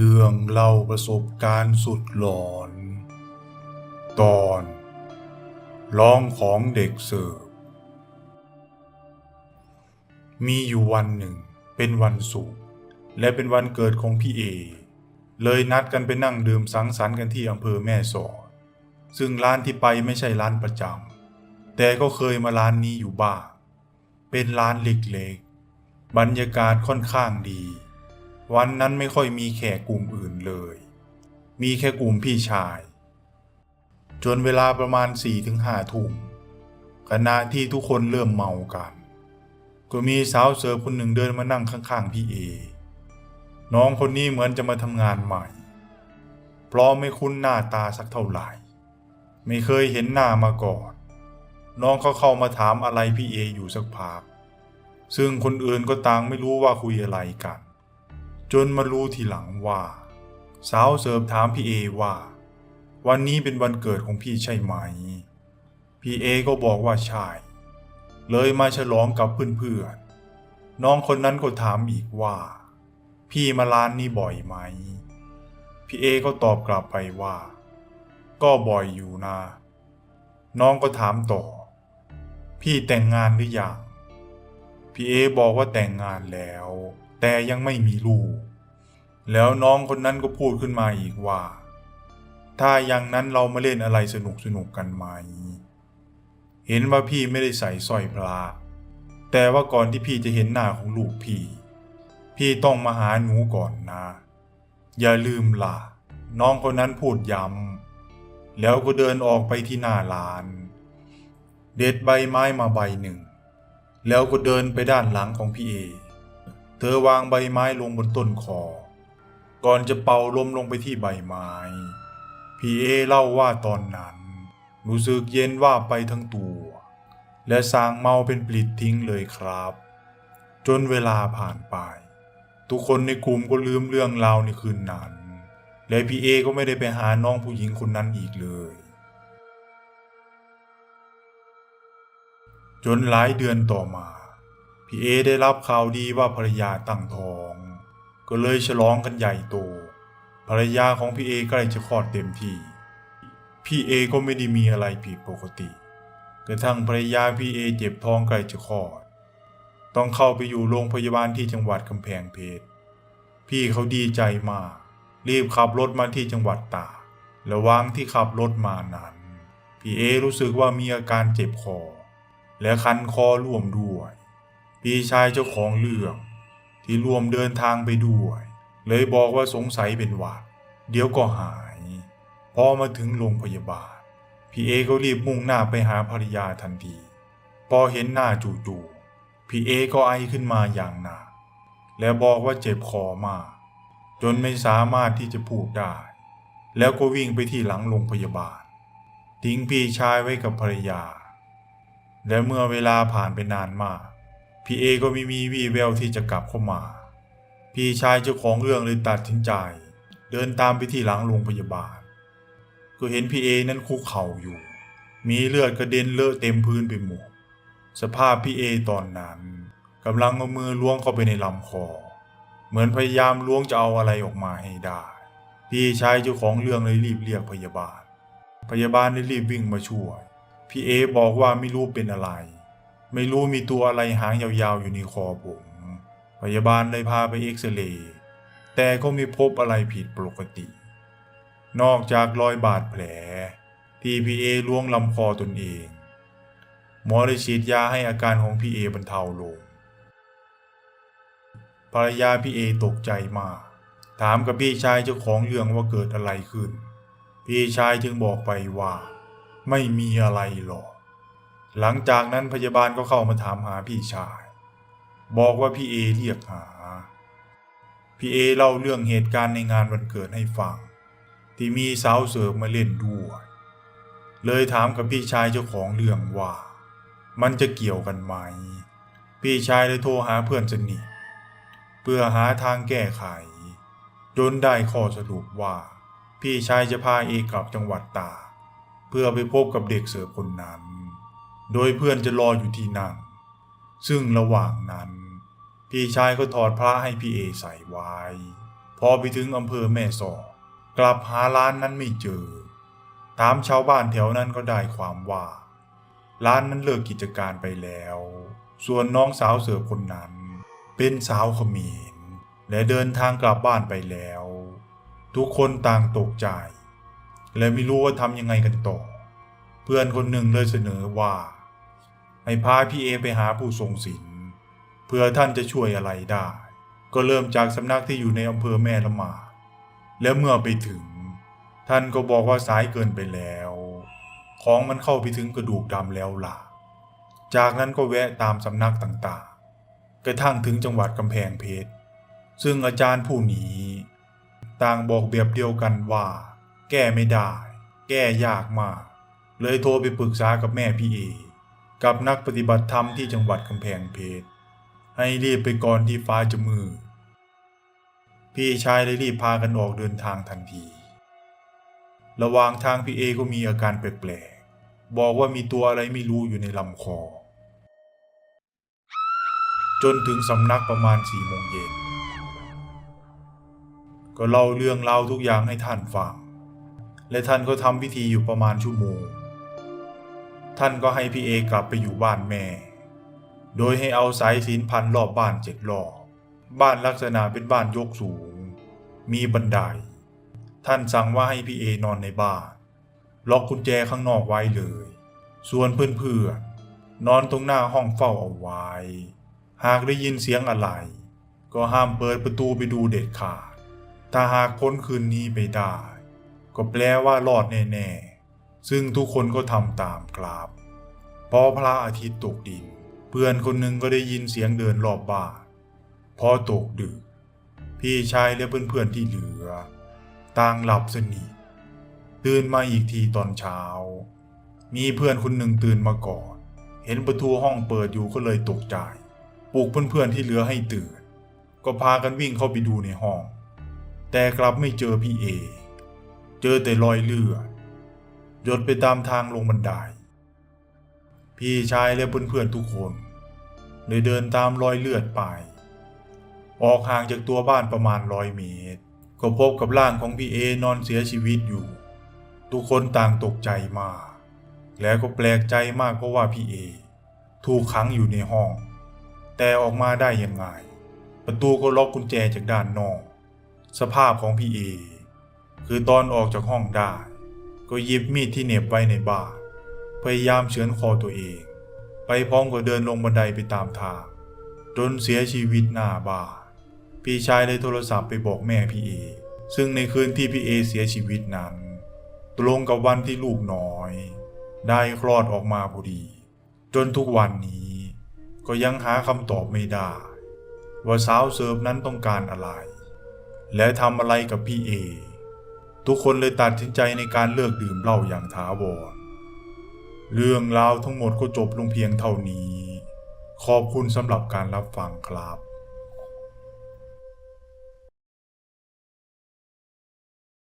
เรื่องเล่าประสบการณ์สุดหลอน ตอนร้องของเด็กเสิร์ฟมีอยู่วันหนึ่ง เป็นวันศุกร์และเป็นวันเกิดของพี่เอ เลยนัดกันไปนั่งดื่มสังสรรค์กันที่อำเภอแม่สอด ซึ่งร้านที่ไปไม่ใช่ร้านประจำแต่ก็เคยมาร้านนี้อยู่บ้าง เป็นร้านเล็กๆบรรยากาศค่อนข้างดี วันนั้นไม่ค่อยมีแขกกลุ่มอื่นเลย มีแค่กลุ่มพี่ชาย จนเวลาประมาณ4ี่ถึงห้าทุ่มขณะที่ทุกคนเริ่มเมากัน ก็มีสาวเสิร์ฟคนหนึ่งเดินมานั่งข้างๆพี่เอ น้องคนนี้เหมือนจะมาทำงานใหม่ เพราะไม่คุ้นหน้าตาสักเท่าไหร่ ไม่เคยเห็นหน้ามาก่อน น้องเขาเข้ามาถามอะไรพี่เออยู่สักพักซึ่งคนอื่นก็ต่างไม่รู้ว่าคุยอะไรกัน จนมารู้ทีหลังว่า สาวเสิร์ฟถามพี่เอว่า วันนี้เป็นวันเกิดของพี่ใช่ไหม พี่เอก็บอกว่าใช่ เลยมาฉลองกับเพื่อนๆ น้องคนนั้นก็ถามอีกว่า พี่มาร้านนี้บ่อยไหม พี่เอก็ตอบกลับไปว่า ก็บ่อยอยู่นะ น้องก็ถามต่อ พี่แต่งงานหรือยัง พี่เอบอกว่าแต่งงานแล้ว แต่ยังไม่มีลูก แล้วน้องคนนั้นก็พูดขึ้นมาอีกว่า ถ้าอย่างนั้นเรามาเล่นอะไรสนุกสนุกกันไหม เห็นว่าพี่ไม่ได้ใส่สร้อยพระ แต่ว่าก่อนที่พี่จะเห็นหน้าของลูกพี่ พี่ต้องมาหาหนูก่อนนะ อย่าลืมล่ะ น้องคนนั้นพูดย้ำ แล้วก็เดินออกไปที่หน้าร้าน เด็ดใบไม้มาใบหนึ่ง แล้วก็เดินไปด้านหลังของพี่เอ เธอวางใบไม้ลงบนต้นคอ ก่อนจะเป่าลมลงไปที่ใบไม้ พี่เอเล่าว่าตอนนั้น รู้สึกเย็นว่าไปทั้งตัว และสางเมาเป็นปลิดทิ้งเลยครับ จนเวลาผ่านไป ทุกคนในกลุ่มก็ลืมเรื่องราวในคืนนั้น และพี่เอก็ไม่ได้ไปหาน้องผู้หญิงคนนั้นอีกเลย จนหลายเดือนต่อมา พี่เอได้รับข่าวดีว่าภรรยาตั้งท้อง ก็เลยฉลองกันใหญ่โต ภรรยาของพี่เอใกล้จะคลอดเต็มที่ พี่เอก็ไม่ได้มีอะไรผิดปกติ กระทั่งภรรยาพี่เอเจ็บท้องใกล้จะคลอด ต้องเข้าไปอยู่โรงพยาบาลที่จังหวัดกำแพงเพชร พี่เขาดีใจมาก รีบขับรถมาที่จังหวัดตากระหว่างที่ขับรถมานั้นพี่เอรู้สึกว่ามีอาการเจ็บคอ และคันคอร่วมด้วย พี่ชายเจ้าของเรื่อง ที่ร่วมเดินทางไปด้วย เลยบอกว่าสงสัยเป็นหวัดเดี๋ยวก็หาย พอมาถึงโรงพยาบาล พี่เอก็รีบมุ่งหน้าไปหาภรรยาทันที พอเห็นหน้าจู่ๆพี่เอก็ไอขึ้นมาอย่างหนักและบอกว่าเจ็บคอมาก จนไม่สามารถที่จะพูดได้ แล้วก็วิ่งไปที่หลังโรงพยาบาล ทิ้งพี่ชายไว้กับภรรยา และเมื่อเวลาผ่านไปนานมาก พี่เอก็ไม่มีวี่แววที่จะกลับเข้ามา พี่ชายเจ้าของเรื่องเลยตัดสินใจ เดินตามไปที่หลังโรงพยาบาล ก็เห็นพี่เอนั้นคุกเข่าอยู่ มีเลือดกระเด็นเลอะเต็มพื้นไปหมด สภาพพี่เอตอนนั้นกำลังเอามือล้วงเข้าไปในลำคอ เหมือนพยายามล้วงจะเอาอะไรออกมาให้ได้ พี่ชายเจ้าของเรื่องเลยรีบเรียกพยาบาล พยาบาลได้รีบวิ่งมาช่วย พี่เอบอกว่าไม่รู้เป็นอะไร ไม่รู้มีตัวอะไรหางยาวๆอยู่ในคอผม พยาบาลเลยพาไปเอ็กซเรย์แต่ก็ไม่พบอะไรผิดปกติ นอกจากรอยบาดแผล ที่พีเอล้วงลำคอตนเอง หมอได้ฉีดยาให้อาการของพีเอบรรเทาลง ภรรยาพี่เอตกใจมาก ถามกับพี่ชายเจ้าของเรื่องว่าเกิดอะไรขึ้น พี่ชายจึงบอกไปว่า ไม่มีอะไรหรอก หลังจากนั้นพยาบาลก็เข้ามาถามหาพี่ชาย บอกว่าพี่เอเรียกหา พี่เอเล่าเรื่องเหตุการณ์ในงานวันเกิดให้ฟัง ที่มีสาวเสิร์ฟมาเล่นด้วย เลยถามกับพี่ชายเจ้าของเรื่องว่า มันจะเกี่ยวกันไหม พี่ชายเลยโทรหาเพื่อนสนิทเพื่อหาทางแก้ไข จนได้ข้อสรุปว่า พี่ชายจะพาเอกลับจังหวัดตา เพื่อไปพบกับเด็กเสิร์ฟคนนั้น โดยเพื่อนจะรออยู่ที่นั่น ซึ่งระหว่างนั้น พี่ชายก็ถอดพระให้พี่เอใส่ไว้ พอไปถึงอำเภอแม่สอดกลับหาร้านนั้นไม่เจอ ถามชาวบ้านแถวนั้นก็ได้ความว่า ร้านนั้นเลิกกิจการไปแล้ว ส่วนน้องสาวเสือคนนั้น เป็นสาวขมรและเดินทางกลับบ้านไปแล้ว ทุกคนต่างตกใจ และไม่รู้ว่าทำยังไงกันต่อ เพื่อนคนหนึ่งเลยเสนอว่า ให้พาพี่เอไปหาผู้ทรงศีลเพื่อท่านจะช่วยอะไรได้ ก็เริ่มจากสำนักที่อยู่ในอำเภอแม่ละมา แล้วเมื่อไปถึง ท่านก็บอกว่าสายเกินไปแล้ว ของมันเข้าไปถึงกระดูกดำแล้วล่ะ จากนั้นก็แวะตามสำนักต่างๆ กระทั่งถึงจังหวัดกำแพงเพชร ซึ่งอาจารย์ผู้นี้ ต่างบอกแบบเดียวกันว่า แก้ไม่ได้ แก้ยากมาก เลยโทรไปปรึกษากับแม่พี่เอ กับนักปฏิบัติธรรมที่จังหวัดกำแพงเพชรให้รีบไปก่อนที่ฟ้าจะมืดพี่ชายเลยรีบพากันออกเดินทางทันที ระหว่างทางพี่เอก็มีอาการแปลกๆ บอกว่ามีตัวอะไรไม่รู้อยู่ในลำคอ จนถึงสำนักประมาณสี่โมงเย็น ก็เล่าเรื่องราวทุกอย่างให้ท่านฟัง และท่านก็ทำพิธีอยู่ประมาณชั่วโมง ท่านก็ให้พี่เอกลับไปอยู่บ้านแม่ โดยให้เอาสายสินพันรอบบ้านเจ็ดรอบ บ้านลักษณะเป็นบ้านยกสูง มีบันได ท่านสั่งว่าให้พี่เอนอนในบ้าน ล็อกกุญแจข้างนอกไว้เลย ส่วนเพื่อนๆนอนตรงหน้าห้องเฝ้าเอาไว้ หากได้ยินเสียงอะไร ก็ห้ามเปิดประตูไปดูเด็ดขาด ถ้าหากพ้นคืนนี้ไปได้ ก็แปลว่ารอดแน่ๆ ซึ่งทุกคนก็ทำตามครับพอพระอาทิตย์ตกดิน เพื่อนคนหนึ่งก็ได้ยินเสียงเดินรอบบ้านพอตกดึก พี่ชายและเพื่อนๆที่เหลือ ต่างหลับสนิทตื่นมาอีกทีตอนเช้า มีเพื่อนคนหนึ่งตื่นมาก่อน เห็นประตูห้องเปิดอยู่ก็เลยตกใจปลุกเพื่อนๆที่เหลือให้ตื่น ก็พากันวิ่งเข้าไปดูในห้อง แต่กลับไม่เจอพี่เอ เจอแต่รอยเลือด ยดไปตามทางลงบันได พี่ชายและเพื่อนๆทุกคนเลยเดินตามรอยเลือดไป ออกห่างจากตัวบ้านประมาณร้อยเมตร ก็พบกับร่างของพี่เอนอนเสียชีวิตอยู่ ทุกคนต่างตกใจมาก และก็แปลกใจมากเพราะว่าพี่เอ ถูกขังอยู่ในห้อง แต่ออกมาได้ยังไง ประตูก็ล็อกกุญแจจากด้านนอก สภาพของพี่เอ คือตอนออกจากห้องได้ ก็หยิบมีดที่เหน็บไว้ในบ้าพยายามเฉือนคอตัวเอง ไปพร้อมกับเดินลงบันไดไปตามทาง จนเสียชีวิตหน้าบ้านพี่ชายเลยโทรศัพท์ไปบอกแม่พี่เอ ซึ่งในคืนที่พี่เอเสียชีวิตนั้น ตรงกับวันที่ลูกน้อย ได้คลอดออกมาพอดี จนทุกวันนี้ ก็ยังหาคำตอบไม่ได้ ว่าสาวเสิร์ฟนั้นต้องการอะไร และทำอะไรกับพี่เอ ทุกคนเลยตัดสินใจในการเลิกดื่มเหล้าอย่างถาวร เรื่องราวทั้งหมดก็จบลงเพียงเท่านี้ ขอบคุณสำหรับการรับฟังครับ